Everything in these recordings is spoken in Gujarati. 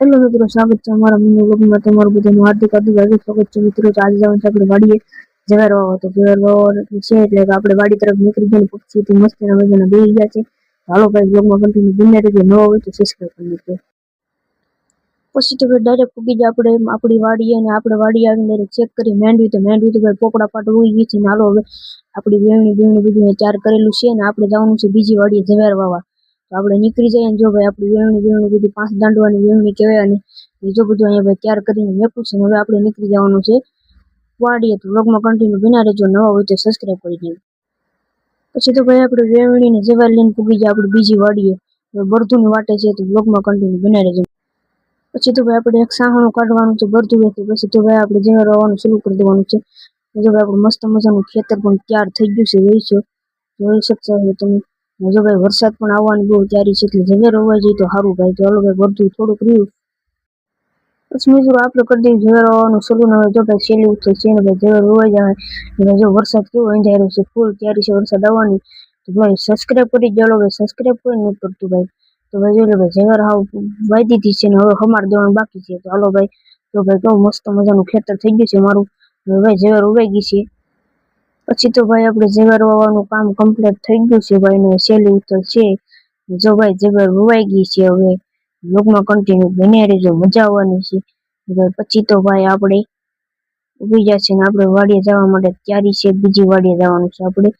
હેલો મિત્રો, સ્વાગત છે અમારા મિની વ્લોગમાં. તમારું બધાનું હાર્દિક હાર્દિક હાર્દિક સ્વાગત છે મિત્રો. આજે જવાનું છે આપણે વાડીએ જવાર વાવવા તો જવાર વાવવાનું છે એટલે આપણે વાડી તરફ નીકળી ગયા પક્ષીથી મસ્ત એના મજાના બે ગયા છે. હાલો ભાઈ બ્લોગમાં કન્ટિન્યુ બિના રીતે ન હોય તો સબસ્ક્રાઈબ કરી દેજો પછી તો ભાઈ ડાયરેક્ટ પૂગી જાય આપણે આપણી વાડીએ અને આપણે વાડી આવીને ચેક કરી. મેંડવી તો મેંડવી તો ભાઈ પોકડા પાટ ઉઈ ગઈ છે ને હાલો હવે આપણી વેવણી બેવણી બધું ચાર કરેલું છે ને આપણે જવાનું છે બીજી વાડીએ જવેર વાવવા તો આપણે નીકળી જઈએ જો ભાઈ આપણી વેવણી બેવણી બધી પાંચ દાંડવાની વેવણી કહેવાય અને બીજો બધું અહીંયા ભાઈ તૈયાર કરીને મેકું છે હવે આપણે નીકળી જવાનું છે વાડીએ. તો વ્લોગમાં કન્ટિન્યુ બિના રહેજો. નવા હોય તો સબસ્ક્રાઈબ કરી દેજો. પછી તો ભાઈ આપણે વેવણીને જેવા લઈને પૂગી જાય આપણે બીજી વાડીએ. હવે બરધુની વાટે છે તો વ્લોગમાં કન્ટિન્યુ બિના રહેજો. પછી તો ભાઈ આપણે એક સાહણું કાઢવાનું છે બરધું વેથી પછી તો ભાઈ આપણે જેવા રહેવાનું શરૂ કરી દેવાનું છે. જો ભાઈ આપણું મસ્ત મજાનું ખેતર પણ તૈયાર થઈ ગયું છે રહી છો. જોઈ શકશો તમે. જો ભાઈ વરસાદ પણ આવવાની બહુ તૈયારી છે, એટલે જવાર હોવા જોઈએ તો સારું ભાઈ. ચાલો ભાઈ બરધું થોડુંક રહ્યું. પછી મિત્રો આપણે કરી દઈએ જવાર હોવાનું શરૂ ન હવે જો ભાઈ છેલ્લી ઉઠે છે ને ભાઈ જવાર હોવા જાય જો વરસાદ કેવો અંધાર્યો છે ફૂલ તૈયારી છે, વરસાદ આવવાની. તો ભાઈ સબસ્ક્રાઈબ કરી ચાલો ભાઈ સબસ્ક્રાઈબ કોઈ નથી કરતું ભાઈ. તો ભાઈ જોઈ લો ભાઈ જવાર હાવ વાઈ દીધી છે ને હવે હમાર દેવાનું બાકી છે. તો હાલો ભાઈ, તો ભાઈ કેવું મસ્ત મજાનું ખેતર થઈ ગયું છે મારું. ભાઈ જવાર ઉગાઈ ગઈ છે. પછી તો ભાઈ આપણે જેવર વાવવાનું કામ કમ્પ્લીટ થઈ ગયું છે ભાઈનું સહેલું તો છે. જો ભાઈ જેવર વવાઈ ગઈ છે હવે, લોકમાં કન્ટિન્યુ બને રહેજો, મજા આવવાની છે. પછી તો ભાઈ આપણે ઊભી છે ને આપણે વાડીએ જવા માટે તૈયારી છે, બીજી વાડીએ જવાનું છે આપણે.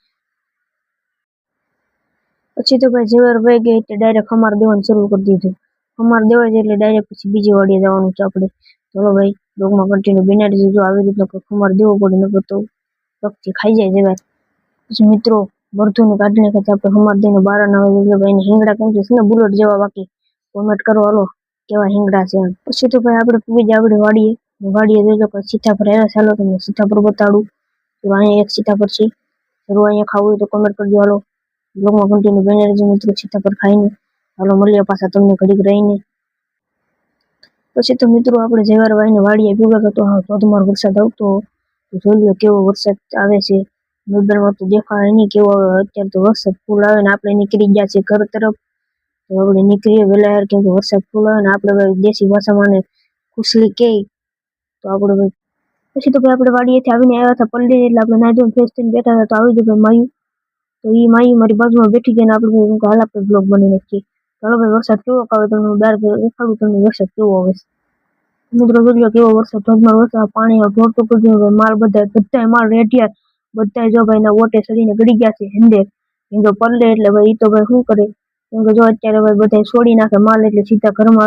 પછી તો ભાઈ જેવર વહી ગઈ એટલે ડાયરેક્ટ ખમાર દેવાનું શરૂ કરી દીધું. ખમાર દેવાય છે એટલે ડાયરેક્ટ પછી બીજી વાડીએ જવાનું છે આપણે. ચલો ભાઈ, લોકમાં કન્ટિન્યુ બિનારી જો આવી રીતનો ખમાર દેવો પડે, નકર તો પગથી ખાઈ જાય જવાર પછી મિત્રો બરધુને કાઢીને નાખે તો આપણે ખમાર દઈને બહાર ના આવે એટલે ભાઈ હિંગડા કેમ છે ને બુલેટ જેવા બાકી. કોમેન્ટ કરો, હાલો, કેવા હિંગડા છે એમ. પછી તો ભાઈ આપણે પૂરી જ આપણે વાડીએ વાડીએ લો કે સીતાફળ આવ્યા ચાલો તમને સીતાફળ બતાડું. અહીંયા એક સીતાફળ છે. જો અહીંયા ખાવું હોય તો કોમેન્ટ કરજો, હાલો. બ્લોગમાં કન્ટિન્યુ બની રહેજો મિત્રો, સીતાફળ ખાઈને. હાલો, મળીએ પાછા તમને ઘડીક રહીને. પછી તો મિત્રો આપણે જવાર વાઈને વાડીએ ભેગા તો હા ધોધમાર વરસાદ આવતો. જોઈ લો કેવો વરસાદ આવે છે. મોબાઈલમાં તો દેખાય નહીં કેવો અત્યારે તો વરસાદ ફૂલ આવે ને આપણે નીકળી ગયા છે ઘર તરફ. તો આપણે નીકળીએ વહેલા યાર કેમ કે વરસાદ ફૂલ આવે ને આપણે દેશી ભાષામાં ને ખુશલી કહે તો આપણે પછી તો ભાઈ આપણે વાડીએથી આવીને આવ્યા હતા પલ્લી એટલે આપણે નાઈ ધોઈને ફ્રેશ થઈને બેઠા હતા તો આવી ગયું ભાઈ માયું. તો એ માયું મારી બાજુમાં બેઠી ગઈ ને આપણે હાલ આપણે બ્લોગ બની નાખીએ. ચાલો ભાઈ વરસાદ કેવો આવે તમને બહાર દેખાડું તમને વરસાદ કેવો આવે મિત્રો જોઈ કેવો વરસાદ ધોધમાર વરસાદ, પાણી ભરતું કરી માલ બધા બધા માલ રેટિયા બધા જો ભાઈ ના વોટે સડીને ગળી ગયા છે હિંદે હિંદો પડલે એટલે ભાઈ એ તો ભાઈ શું કરે? કેમ કે જો અત્યારે ભાઈ બધા છોડી નાખે માલ એટલે સીધા ઘરમાં